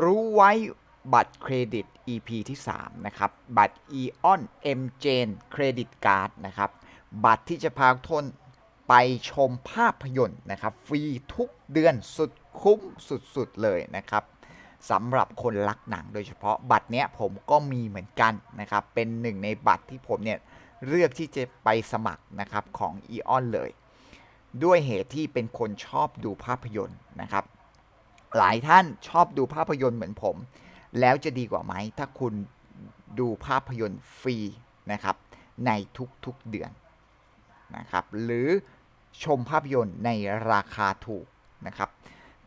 รู้ไว้บัตรเครดิต EP ที่ 3 นะครับ บัตร Eon M g e n Credit Card นะครับ บัตรที่จะพาทนไปชมภาพยนตร์นะครับ ฟรีทุกเดือนสุดคุ้มสุดๆเลยนะครับสำหรับคนรักหนังโดยเฉพาะบัตรเนี้ยผมก็มีเหมือนกันนะครับ เป็นหนึ่งในบัตรที่ผมเนี่ยเลือกที่จะไปสมัครนะครับของ Eon เลย ด้วยเหตุที่เป็นคนชอบดูภาพยนตร์นะครับ หลายท่านชอบดูภาพยนตร์เหมือนผม แล้วจะดีกว่าไหม ถ้าคุณดูภาพยนตร์ฟรีนะครับ ในทุกๆเดือนนะครับ หรือชมภาพยนตร์ในราคาถูกนะครับ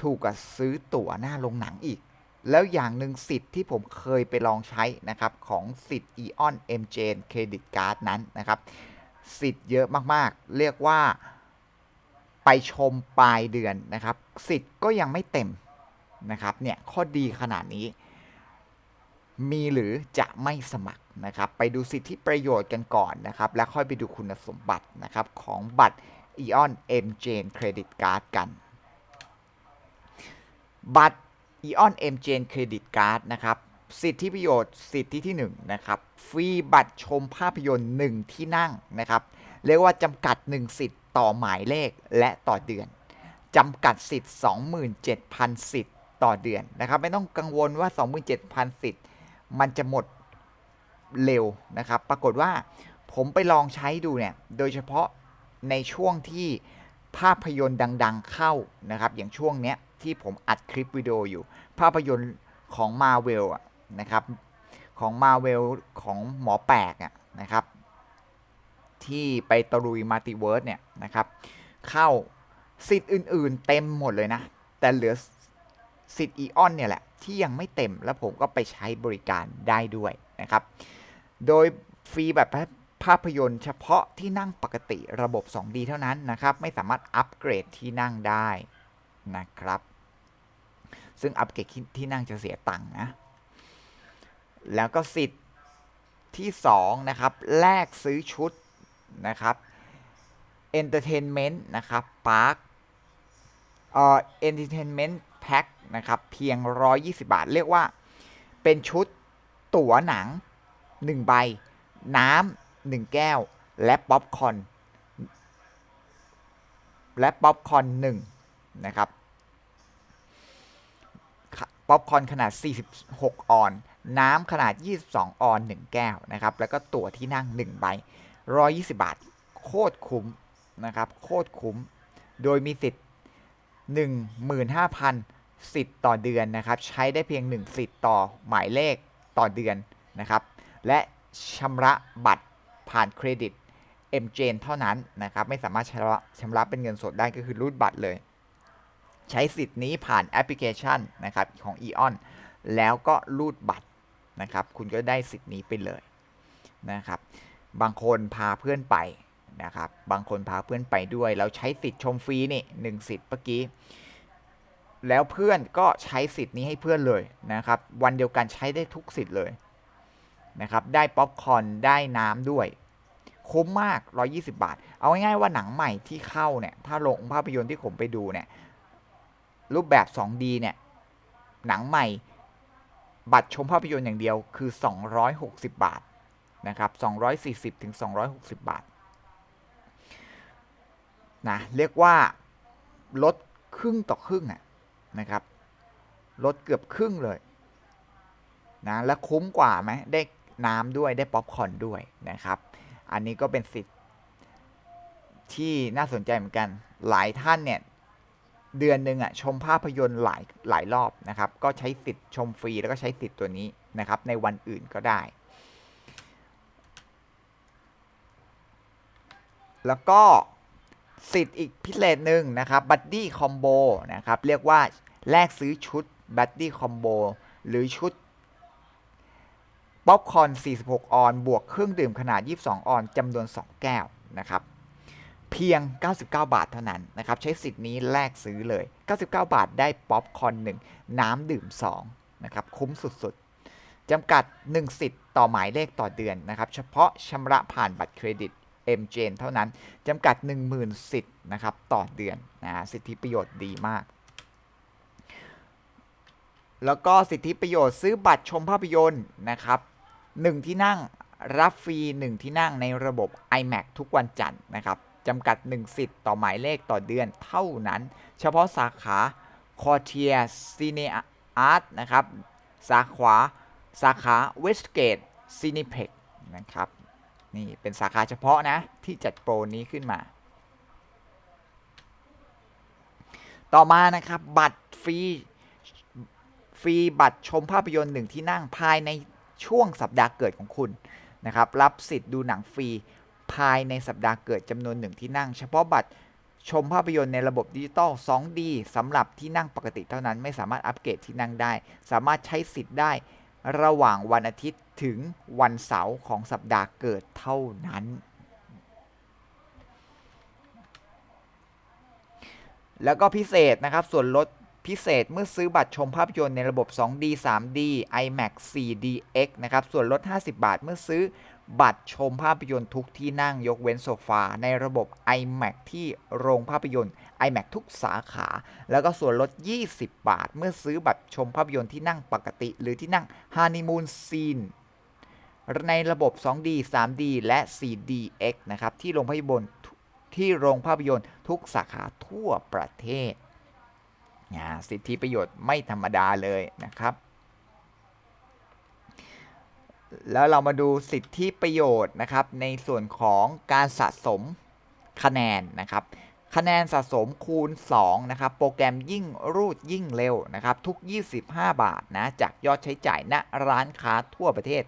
ถูกกว่าซื้อตั๋วหน้าโรงหนังอีก แล้วอย่างหนึ่งสิทธิ์ที่ผมเคยไปลองใช้นะครับ ของสิทธิ์ Eon M j n Credit Card นั้นนะครับ สิทธิ์เยอะมากๆ เรียกว่าไปชมปลายเดือนนะครับ สิทธิ์ก็ยังไม่เต็ม นะครับเนี่ยข้อดีขนาดนี้ มีหรือจะไม่สมัครนะครับ ไปดูสิทธิประโยชน์กันก่อนนะครับ แล้วค่อยไปดูคุณสมบัตินะครับของบัตร Eon M j n Credit Card กัน บัตร Eon M j n Credit Card นะครับสิทธิประโยชน์สิทธิที่1นะครับฟรีบัตรชมภาพยนตร์ 1 ที่นั่งนะครับ เรียกว่าจำกัด 1 สิทธิ์ต่อหมายเลขและต่อเดือนจำกัดสิทธิ์ 27,000 สิทธิ์ ต่อเดือนนะครับ ไม่ต้องกังวลว่า 27,000 สิทธิ์มันจะหมดเร็วนะครับ ปรากฏว่าผมไปลองใช้ดูเนี่ย โดยเฉพาะในช่วงที่ภาพยนตร์ดัง ๆ เข้านะครับ อย่างช่วงเนี้ยที่ผมอัดคลิปวิดีโออยู่ ภาพยนตร์ของ m a r v e l อะนะครับ ของ m a r v e l ของหมอแปลกอะนะครับ ที่ไปตะลุยมัลติเวิร์สเนี่ยนะครับ เข้าสิทธิ์อื่น ๆ เต็มหมดเลยนะ แต่เหลือ สิทธิ์อีออนเนี่ยแหละ ที่ยังไม่เต็มแล้วผมก็ไปใช้บริการได้ด้วยนะครับ โดยฟรีแบบภาพยนตร์เฉพาะที่นั่งปกติระบบ 2D เท่านั้นนะครับ ไม่สามารถอัปเกรดที่นั่งได้นะครับ ซึ่งอัปเกรดที่นั่งจะเสียตังค์นะ แล้วก็สิทธิ์ที่ 2 นะครับ แลกซื้อชุดนะครับ Entertainment นะครับ Park เอ่อ Entertainment Pack นะครับ เพียง 120 บาท เรียกว่าเป็นชุดตั๋วหนัง 1 ใบ น้ำ1แก้ว และป๊อปคอนและป๊อปคอน1นะครับป๊อปคอนขนาด 46 ออน น้ำขนาด 22 ออน 1 แก้วนะครับ แล้วก็ตั๋วที่นั่ง 1 ใบ 120 บาท โคตรคุ้มนะครับ โคตรคุ้ม โดยมีสิทธิ์ 15,000 สิทธิ์ต่อเดือนนะครับ ใช้ได้เพียง 1 สิทธิ์ต่อหมายเลขต่อเดือนนะครับ และชำระบัตรผ่านเครดิต m j เท่านั้นนะครับ ไม่สามารถชำระชำระเป็นเงินสดได้ก็คือรูดบัตรเลย ใช้สิทธิ์นี้ผ่านแอปพลิเคชันนะครับของ Eon แล้วก็รูดบัตรนะครับ คุณก็ได้สิทธิ์นี้ไปเลยนะครับ บางคนพาเพื่อนไปนะครับ บางคนพาเพื่อนไปด้วย แล้วใช้สิทธิ์ชมฟรีนี่หนึ่งสิทธิ์เมื่อกี้ แล้วเพื่อนก็ใช้สิทธิ์นี้ให้เพื่อนเลยนะครับ วันเดียวกันใช้ได้ทุกสิทธิ์เลยนะครับ ได้ป๊อปคอร์นได้น้ำด้วย คุ้มมาก 120 บาท เอาง่ายๆว่าหนังใหม่ที่เข้าเนี่ย ถ้าลงภาพยนตร์ที่ผมไปดูเนี่ย รูปแบบ 2D เนี่ย หนังใหม่ บัตรชมภาพยนตร์อย่างเดียวคือ 260 บาทนะครับ 240ถึง260 บาทนะ เรียกว่าลดครึ่งต่อครึ่งอะ นะครับ ลดเกือบครึ่งเลยนะและคุ้มกว่าไหมได้น้ำด้วยได้ป๊อปคอร์นด้วยนะครับ อันนี้ก็เป็นสิทธิ์ที่น่าสนใจเหมือนกัน หลายท่านเนี่ยเดือนหนึ่งอะชมภาพยนตร์หลายหลายรอบนะครับ ก็ใช้สิทธิ์ชมฟรีแล้วก็ใช้สิทธิ์ตัวนี้นะครับ ในวันอื่นก็ได้ แล้วก็ สิทธิ์อีกพิเศษหนึ่งนะครับบัดดี้คอมโบนะครับเรียกว่าแลกซื้อชุดบัดดี้คอมโบหรือชุดป๊อปคอร์น46 ออน บวกเครื่องดื่มขนาด 22 ออนจำนวน 2 แก้วนะครับเพียง 99 บาทเท่านั้นนะครับใช้สิทธิ์นี้แลกซื้อเลย 99 บาทได้ป๊อปคอร์น1 น้ำดื่ม2นะครับคุ้มสุดๆจำกัด 1 สิทธิ์ต่อหมายเลขต่อเดือนนะครับเฉพาะชำระผ่านบัตรเครดิต m j n เท่านั้นจำกัด 10,000 สิทธิ์นะครับต่อเดือนนะสิทธิประโยชน์ดีมาก แล้วก็สิทธิประโยชน์ซื้อบัตรชมภาพยนตร์นะครับหนึ่งที่นั่งรับฟรี 1 ที่นั่งในระบบ iMac ทุกวันจันทร์นะครับจำกัด 1 สิทธิ์ต่อหมายเลขต่อเดือนเท่านั้น เฉพาะสาขาคอเทียซีเนอาร์ตนะครับ สาขา สาขาเวสเกตซีนิเพ็กนะครับ นี่เป็นสาขาเฉพาะนะที่จัดโปรนี้ขึ้นมา ต่อมานะครับบัตรฟรีฟรีบัตรชมภาพยนตร์หนึ่งที่นั่งภายในช่วงสัปดาห์เกิดของคุณนะครับรับสิทธิ์ดูหนังฟรีภายในสัปดาห์เกิดจำนวนหนึ่งที่นั่ง เฉพาะบัตรชมภาพยนตร์ในระบบดิจิตอล 2D สำหรับที่นั่งปกติเท่านั้นไม่สามารถอัปเกรดที่นั่งได้ สามารถใช้สิทธิ์ได้ ระหว่างวันอาทิตย์ถึงวันเสาร์ของสัปดาห์เกิดเท่านั้น แล้วก็พิเศษนะครับ ส่วนลดพิเศษเมื่อซื้อบัตรชมภาพยนตร์ในระบบ 2D 3D IMAX 4DX นะครับ ส่วนลด 50 บาท เมื่อซื้อ บัตรชมภาพยนตร์ทุกที่นั่งยกเว้นโซฟา ในระบบ iMac ที่โรงภาพยนตร์ iMac ทุกสาขา แล้วก็ส่วนลด 20 บาท เมื่อซื้อบัตรชมภาพยนตร์ที่นั่งปกติ หรือที่นั่ง Honeymoon Scene ในระบบ 2D 3D และ 4DX นะครับ ที่โรงภาพยนตร์ที่โรงภาพยนตร์ทุกสาขาทั่วประเทศ สิทธิประโยชน์ไม่ธรรมดาเลยนะครับ แล้วเรามาดูสิทธิประโยชน์นะครับ ในส่วนของการสะสมคะแนนนะครับ คะแนนสะสมคูณ 2 นะครับ โปรแกรมยิ่งรูดยิ่งเร็วนะครับ ทุก 25 บาทนะ จากยอดใช้จ่ายณร้านค้าทั่วประเทศ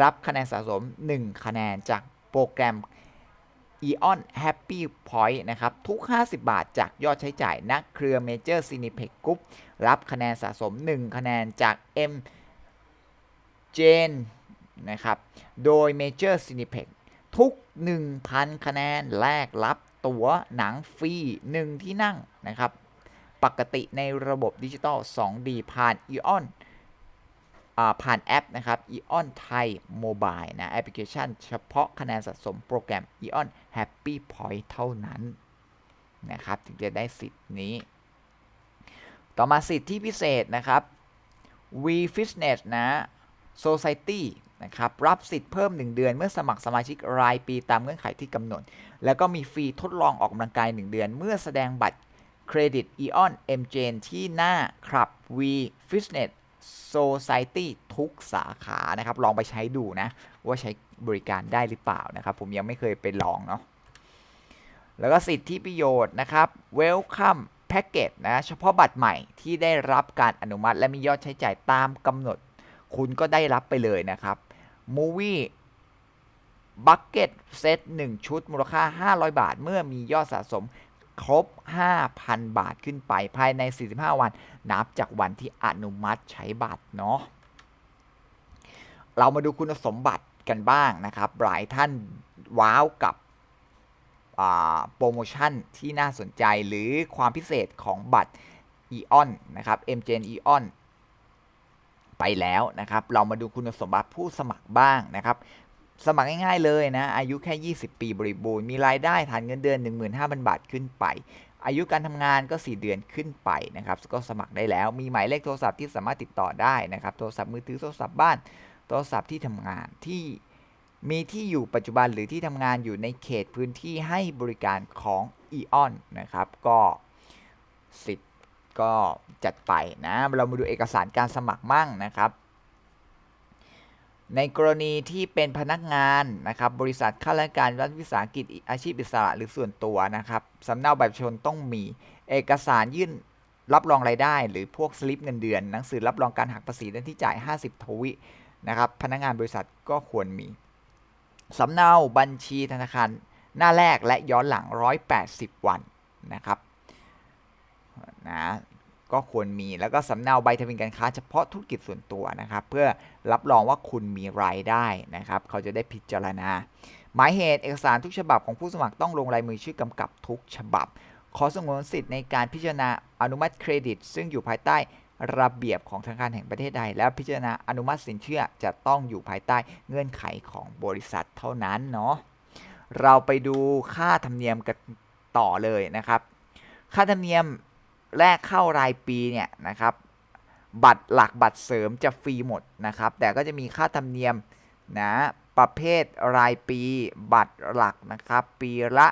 รับคะแนนสะสม 1 คะแนนจากโปรแกรม Eon Happy Point นะครับ ทุก 50 บาทจากยอดใช้จ่ายนักเครือ Major Cineplex Group รับคะแนนสะสม 1 คะแนนจาก M Jane นะครับ โดย Major Cineplex ทุก 1,000 คะแนนแลกรับตั๋วหนังฟรี1 ที่นั่งนะครับ ปกติในระบบดิจิตอล 2D ผ่าน Eon ผ่านแอปนะครับ Eon Thai Mobile นะแอปพลิเคชันเฉพาะคะแนนสะสมโปรแกรม Eon Happy Point เท่านั้น นะครับ ถึงจะได้สิทธิ์นี้ ต่อมาสิทธิที่พิเศษนะครับ V Fitness นะ Society นะครับรับสิทธิ์เพิ่ม 1 เดือนเมื่อสมัครสมาชิกรายปีตามเงื่อนไขที่กำหนด แล้วก็มีฟรีทดลองออกกำลังกาย 1 เดือน เมื่อแสดงบัตรเครดิต Eon M j a n ที่หน้าครับ V Fitness Society ทุกสาขานะครับ ลองไปใช้ดูนะ ว่าใช้บริการได้หรือเปล่านะครับ ผมยังไม่เคยไปลองเนาะแล้วก็สิทธิประโยชน์นะครับ Welcome Package นะเฉพาะบัตรใหม่ที่ได้รับการอนุมัติ และมียอดใช้จ่ายตามกำหนด คุณก็ได้รับไปเลยนะครับ Movie Bucket Set 1 ชุดมูลค่า 500 บาท เมื่อมียอดสะสมครบ 5,000 บาทขึ้นไปภายใน 45 วัน นับจากวันที่อนุมัติใช้บัตรเนาะเรามาดูคุณสมบัติกันบ้างนะครับ หลายท่านว้าวกับโปรโมชั่นที่น่าสนใจหรือความพิเศษของบัตร EON นนะครับ MGN EON ไปแล้วนะครับ เรามาดูคุณสมบัติผู้สมัครบ้างนะครับ สมัครง่ายๆเลยนะ อายุแค่ 20 ปีบริบูรณ์ มีรายได้ฐานเงินเดือน 15,000 บาทขึ้นไป อายุการทำงานก็ 4 เดือนขึ้นไปนะครับ ก็สมัครได้แล้ว มีหมายเลขโทรศัพท์ที่สามารถติดต่อได้นะครับ โทรศัพท์มือถือ โทรศัพท์บ้าน โทรศัพท์ที่ทำงานที่มีที่อยู่ปัจจุบันหรือที่ทำงานอยู่ในเขตพื้นที่ให้บริการของ e.on นนะครับ ก็สิทธิ์ ก็จัดไปนะ เรามาดูเอกสารการสมัครมั่งนะครับ ในกรณีที่เป็นพนักงานนะครับ บริษัทข้าราชการรัฐวิสาหกิจอาชีพอิสระหรือส่วนตัวนะครับสำเนาบัตรชนต้องมีเอกสารยื่นรับรองรายได้ หรือพวกสลิปเงินเดือน หนังสือรับรองการหักภาษีและที่จ่าย 50 ทวินะครับ พนักงานบริษัทก็ควรมีสำเนาบัญชีธนาคารหน้าแรกและย้อนหลัง 180 วันนะครับ นะก็ควรมีแล้วก็สำเนาใบทะเบียนการค้าเฉพาะธุรกิจส่วนตัวนะครับ เพื่อรับรองว่าคุณมีรายได้นะครับ เขาจะได้พิจารณา หมายเหตุเอกสารทุกฉบับของผู้สมัครต้องลงลายมือชื่อกำกับทุกฉบับ ขอสงวนสิทธิ์ในการพิจารณาอนุมัติเครดิต ซึ่งอยู่ภายใต้ระเบียบของธนาคารแห่งประเทศใด แล้วพิจารณาอนุมัติสินเชื่อจะต้องอยู่ภายใต้เงื่อนไขของบริษัทเท่านั้นเนาะเราไปดูค่าธรรมเนียมกันต่อเลยนะครับ ค่าธรรมเนียม แรกเข้ารายปีเนี่ยนะครับบัตรหลักบัตรเสริมจะฟรีหมดนะครับ แต่ก็จะมีค่าธรรมเนียมนะประเภทรายปีบัตรหลักนะครับ ปีละ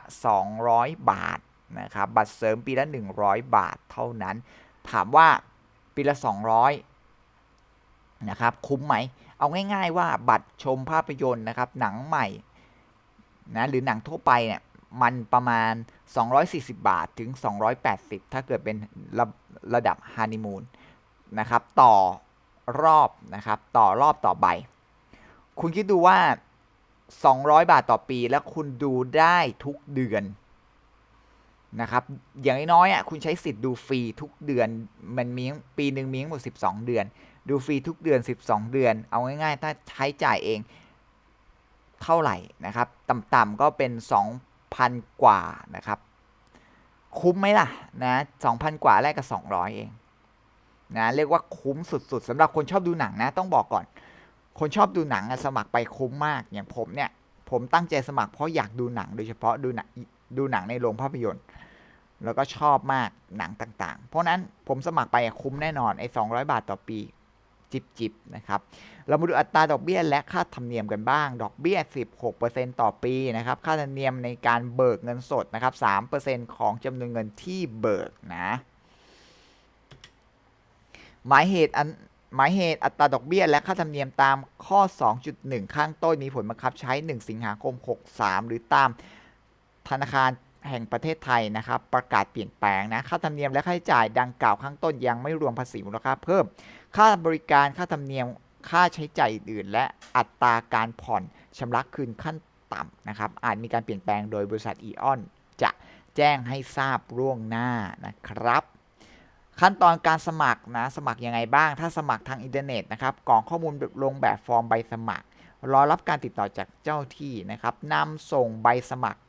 200 บาทนะครับบัตรเสริมปีละ 100 บาทเท่านั้น ถามว่าปีละ 200นะครับคุ้มไหม เอาง่าย ๆ ว่าบัตรชมภาพยนตร์นะครับหนังใหม่นะหรือหนังทั่วไปเนี่ยมันประมาณ 240 บาทถึง 280 ถ้าเกิดเป็นระระดับฮันนีมูนนะครับต่อรอบนะครับต่อรอบต่อใบ คุณคิดดูว่า 200 บาทต่อปีแล้วคุณดูได้ทุกเดือนนะครับอย่างน้อยๆอะคุณใช้สิทธิ์ดูฟรีทุกเดือนมันมีปีหนึ่งมีทั้งหมด 12 เดือน ดูฟรีทุกเดือน 12 เดือน เอาง่ายๆ ถ้าใช้จ่ายเองเท่าไหร่นะครับต่ำๆก็เป็น 2,000 กว่านะครับ คุ้มไหมล่ะนะ2,000 กว่าแลกกับ 200 เองนะเรียกว่าคุ้มสุดๆสำหรับคนชอบดูหนังนะต้องบอกก่อน คนชอบดูหนังสมัครไปคุ้มมากอย่างผมเนี่ย ผมตั้งใจสมัครเพราะอยากดูหนังโดยเฉพาะดูหนังดูหนังในโรงภาพยนตร์ แล้วก็ชอบมากหนังต่างๆ เพราะนั้นผมสมัครไปคุ้มแน่นอนไอ้200 บาทต่อปี จิบจิบนะครับ เรามาดูอัตราดอกเบี้ยและค่าธรรมเนียมกันบ้าง ดอกเบี้ย 16%ต่อปีนะครับ ค่าธรรมเนียมในการเบิกเงินสดนะครับ 3%ของจำนวนเงินที่เบิกนะ หมายเหตุอันหมายเหตุอัตราดอกเบี้ยและค่าธรรมเนียมตามข้อ 2.1 ข้างต้นมีผลบังคับใช้ 1 สิงหาคม 63 หรือตามธนาคารแห่งประเทศไทยนะครับ ประกาศเปลี่ยนแปลงนะค่าธรรมเนียมและค่าใช้จ่ายดังกล่าวข้างต้นยังไม่รวมภาษีมูลค่าเพิ่ม ค่าบริการค่าธรรมเนียมค่าใช้จ่ายอื่น และอัตราการผ่อนชำระคืนขั้นต่ำนะครับอาจมีการเปลี่ยนแปลงโดยบริษัทอีออน จะแจ้งให้ทราบล่วงหน้านะครับ ขั้นตอนการสมัครนะสมัครยังไงบ้าง ถ้าสมัครทางอินเทอร์เน็ตนะครับกรอกข้อมูลลงแบบฟอร์มใบสมัคร รอรับการติดต่อจากเจ้าที่นะครับนำส่งใบสมัคร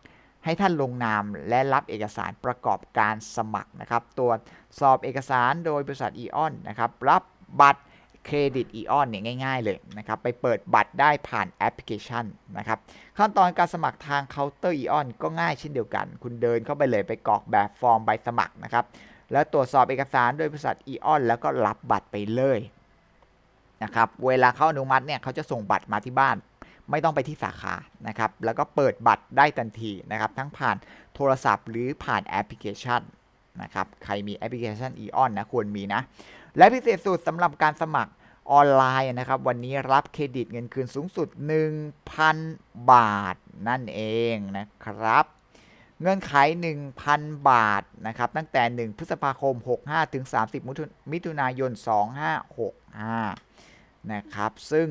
ให้ท่านลงนามและรับเอกสารประกอบการสมัครนะครับ ตรวจสอบเอกสารโดยบริษัทอีออนนะครับ รับ บัตรเครดิตอีออนเนี่ยง่ายๆเลยนะครับ ไปเปิดบัตรได้ผ่านแอปพลิเคชันนะครับ ขั้นตอนการสมัครทางเคาน์เตอร์อีออนก็ง่ายเช่นเดียวกัน คุณเดินเข้าไปเลยไปกรอกแบบฟอร์มใบสมัครนะครับ แล้วตรวจสอบเอกสารโดยบริษัทอีออนแล้วก็รับบัตรไปเลยนะครับ เวลาเขาอนุมัติเนี่ยเขาจะส่งบัตรมาที่บ้าน ไม่ต้องไปที่สาขานะครับ แล้วก็เปิดบัตรได้ทันทีนะครับ ทั้งผ่านโทรศัพท์หรือผ่านแอปพลิเคชันนะครับ ใครมีแอปพลิเคชัน e-on นะควรมีนะ และพิเศษสุดสำหรับการสมัครออนไลน์นะครับ วันนี้รับเครดิตเงินคืนสูงสุด 1,000 บาทนั่นเองนะครับ เงื่อนไข 1,000 บาทนะครับ ตั้งแต่ 1 พฤษภาคม 65 ถึง 30 มิถุนายน 2565 นะครับ ซึ่ง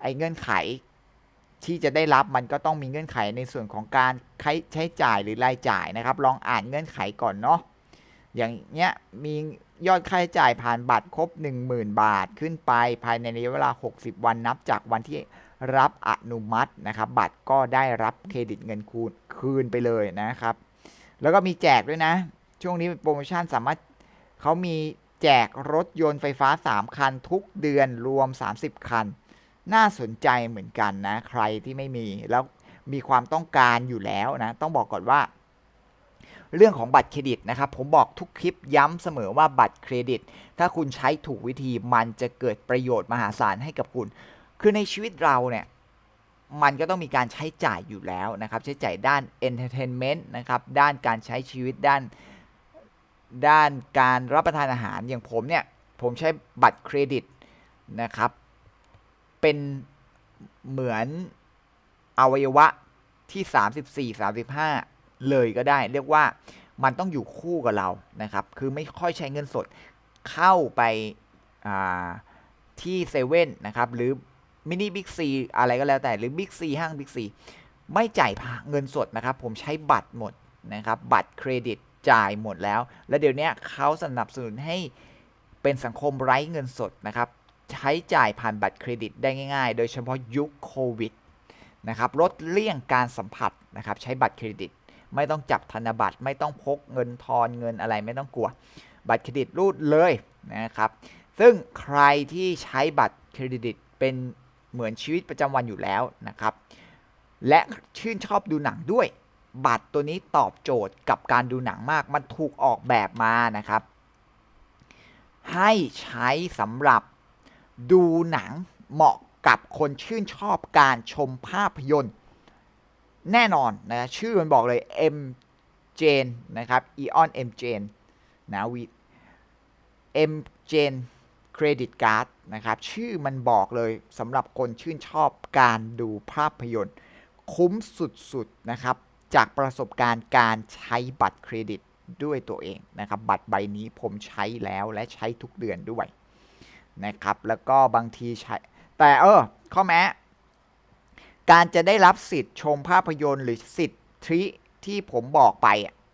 ไอ้เงื่อนไขที่จะได้รับมันก็ต้องมีเงื่อนไขในส่วนของการใช้จ่ายหรือรายจ่ายนะครับ ลองอ่านเงื่อนไขก่อนเนาะอย่างเงี้ยมี ยอดค่าใช้จ่ายผ่านบัตรครบ 10,000 บาทขึ้นไปภายในระยะเวลา 60 วันนับจากวันที่รับอนุมัตินะครับบัตรก็ได้รับเครดิตเงินคูณคืนไปเลยนะครับ แล้วก็มีแจกด้วยนะ ช่วงนี้โปรโมชั่นสามารถเขามีแจกรถยนต์ไฟฟ้า 3 คันทุกเดือนรวม 30 คัน น่าสนใจเหมือนกันนะ ใครที่ไม่มีแล้วมีความต้องการอยู่แล้วนะ ต้องบอกก่อนว่า เรื่องของบัตรเครดิตนะครับ ผมบอกทุกคลิปย้ำเสมอว่าบัตรเครดิต ถ้าคุณใช้ถูกวิธีมันจะเกิดประโยชน์มหาศาลให้กับคุณ คือในชีวิตเราเนี่ยมันก็ต้องมีการใช้จ่ายอยู่แล้วนะครับ ใช้จ่ายด้าน entertainment นะครับ ด้านการใช้ชีวิตด้าน ด้านการรับประทานอาหารอย่างผมเนี่ย ผมใช้บัตรเครดิตนะครับ เป็นเหมือนอวัยวะที่ 34 35 เลยก็ได้ เรียกว่ามันต้องอยู่คู่กับเรานะครับ คือไม่ค่อยใช้เงินสดเข้าไปที่เซเว่นนะครับหรือมินิบิ๊กซีอะไรก็แล้วแต่หรือบิ๊กซีห้างบิ๊กซีไม่จ่ายเงินสดนะครับ ผมใช้บัตรหมดนะครับบัตรเครดิตจ่ายหมดแล้ว แล้วเดี๋ยวนี้เขาสนับสนุนให้เป็นสังคมไร้เงินสดนะครับใช้จ่ายผ่านบัตรเครดิตได้ง่าย ๆ โดยเฉพาะยุคโควิดนะครับลดเลี่ยงการสัมผัสนะครับใช้บัตรเครดิต ไม่ต้องจับธนบัตร ไม่ต้องพกเงินทอนเงินอะไรไม่ต้องกลัว บัตรเครดิตรูดเลยนะครับ ซึ่งใครที่ใช้บัตรเครดิตเป็นเหมือนชีวิตประจำวันอยู่แล้วนะครับ และชื่นชอบดูหนังด้วย บัตรตัวนี้ตอบโจทย์กับการดูหนังมาก มันถูกออกแบบมานะครับ ให้ใช้สำหรับดูหนังเหมาะกับคนชื่นชอบการชมภาพยนตร์ แน่นอนนะชื่อมันบอกเลย M Jane นะครับ Eon M Jane นะวี M Jane Credit Card นะครับชื่อมันบอกเลยสำหรับคนชื่นชอบการดูภาพยนตร์ คุ้มสุดๆนะครับ จากประสบการณ์การใช้บัตรเครดิตด้วยตัวเองนะครับ บัตรใบนี้ผมใช้แล้วและใช้ทุกเดือนด้วยนะครับ แล้วก็บางทีใช้ แต่เออข้อแม้ การจะได้รับสิทธิ์ชมภาพยนตร์ หรือสิทธิที่ผมบอกไป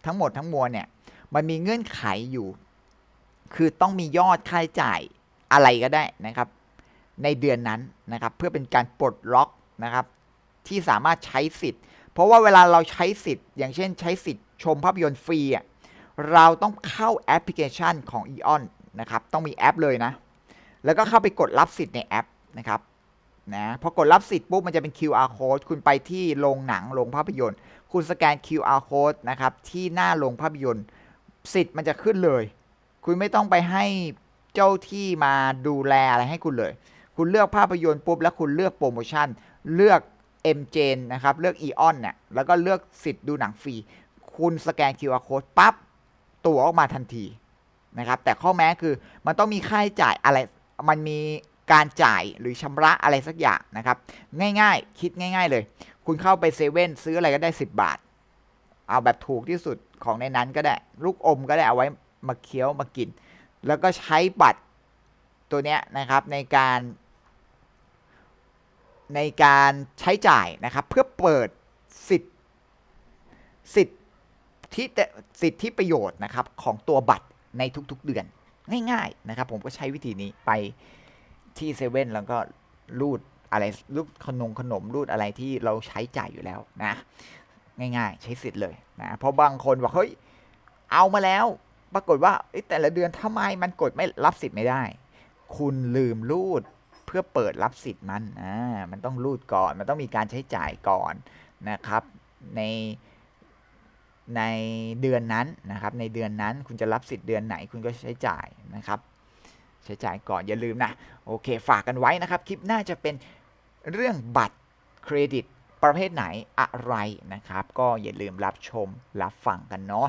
ทั้งหมดทั้งมวลเนี่ย มันมีเงื่อนไขอยู่ คือต้องมียอดค่าใช้จ่ายอะไรก็ได้นะครับ ในเดือนนั้นนะครับ เพื่อเป็นการปลดล็อกนะครับ ที่สามารถใช้สิทธิ์ เพราะว่าเวลาเราใช้สิทธิ์ อย่างเช่น ใช้สิทธิ์ชมภาพยนตร์ฟรีอะเราต้องเข้าแอปพลิเคชันของ EON นะครับ ต้องมีแอปเลยนะ แล้วก็เข้าไปกดรับสิทธิ์ในแอปนะครับ นะพอกดรับสิทธิ์ปุ๊บมันจะเป็น QR code คุณไปที่โรงหนังโรงภาพยนตร์ คุณสแกน QR code นะครับที่หน้าโรงภาพยนตร์ สิทธิ์มันจะขึ้นเลย คุณไม่ต้องไปให้เจ้าที่มาดูแลอะไรให้คุณเลย คุณเลือกภาพยนตร์ปุ๊บแล้วคุณเลือกโปรโมชั่น เลือก M j นะครับเลือก EON เนี่ยแล้วก็เลือกสิทธิ์ดูหนังฟรี คุณสแกน QR code ปั๊บตั๋วออกมาทันทีนะครับแต่ข้อแม้คือมันต้องมีค่าใช้จ่ายอะไรมันมี การจ่ายหรือชำระอะไรสักอย่างนะครับ ง่ายๆ คิดง่าย ๆ เลย คุณเข้าไปเซเว่นซื้ออะไรก็ได้ 10 บาท เอาแบบถูกที่สุดของในนั้นก็ได้ ลูกอมก็ได้เอาไว้มาเคี้ยวมากิน แล้วก็ใช้บัตรตัวเนี้ยนะครับในการในการใช้จ่ายนะครับ เพื่อเปิดสิทธิ์สิทธิสิทธิประโยชน์นะครับของตัวบัตรในทุกๆเดือน ง่าย ๆ นะครับ ผมก็ใช้วิธีนี้ไป ที่เซเว่นแล้วก็รูดอะไรรูดขนมขนมรูดอะไรที่เราใช้จ่ายอยู่แล้วนะ ง่าย ๆ ใช้สิทธิ์เลยนะเพราะบางคนบอกเฮ้ยเอามาแล้ว ปรากฏว่าแต่ละเดือนทำไมมันกดไม่รับสิทธิ์ไม่ได้ คุณลืมรูดเพื่อเปิดรับสิทธิ์มันอ่ามันต้องรูดก่อน มันต้องมีการใช้จ่ายก่อนนะครับในในเดือนนั้นนะครับ ในเดือนนั้นคุณจะรับสิทธิ์เดือนไหนคุณก็ใช้จ่ายนะครับ ใช้จ่ายก่อนอย่าลืมนะ โอเค ฝากกันไว้นะครับ คลิปหน้าจะเป็นเรื่องบัตรเครดิตประเภทไหนอะไรนะครับ ก็อย่าลืมรับชมรับฟังกันเนาะ